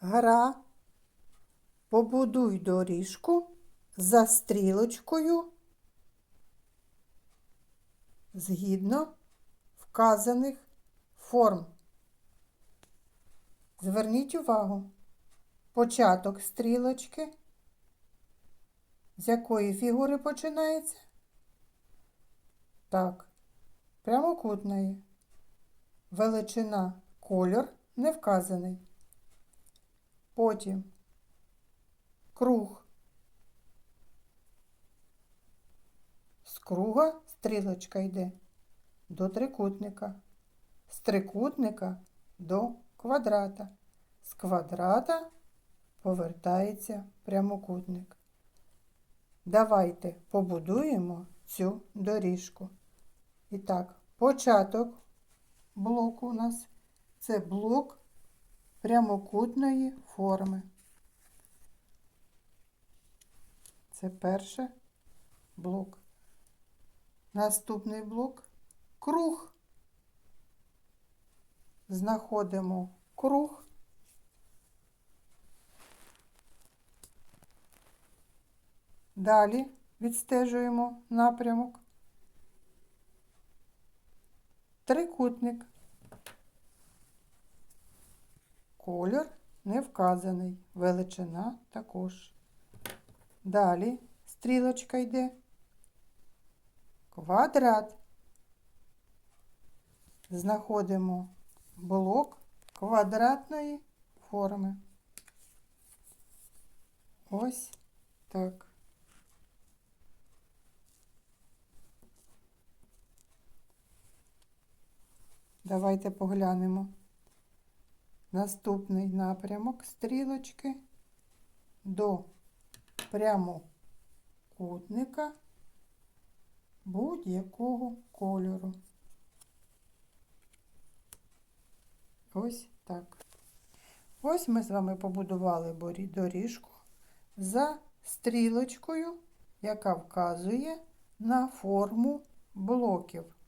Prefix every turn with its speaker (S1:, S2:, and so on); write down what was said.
S1: Гра. Побудуй доріжку за стрілочкою згідно вказаних форм. Зверніть увагу. Початок стрілочки. З якої фігури починається? Так, прямокутної. Величина кольор не вказаний. Потім круг. З круга стрілочка йде до трикутника. З трикутника до квадрата. З квадрата повертається прямокутник. Давайте побудуємо цю доріжку. І так, початок блоку у нас це блок прямокутної форми. Це перший блок. Наступний блок круг. Знаходимо круг. Далі відстежуємо напрямок. Трикутник. Колір не вказаний, величина також. Далі стрілочка йде. Квадрат. Знаходимо блок квадратної форми. Ось так. Давайте поглянемо. Наступний напрямок стрілочки до прямокутника будь-якого кольору. Ось так. Ось ми з вами побудували доріжку за стрілочкою, яка вказує на форму блоків.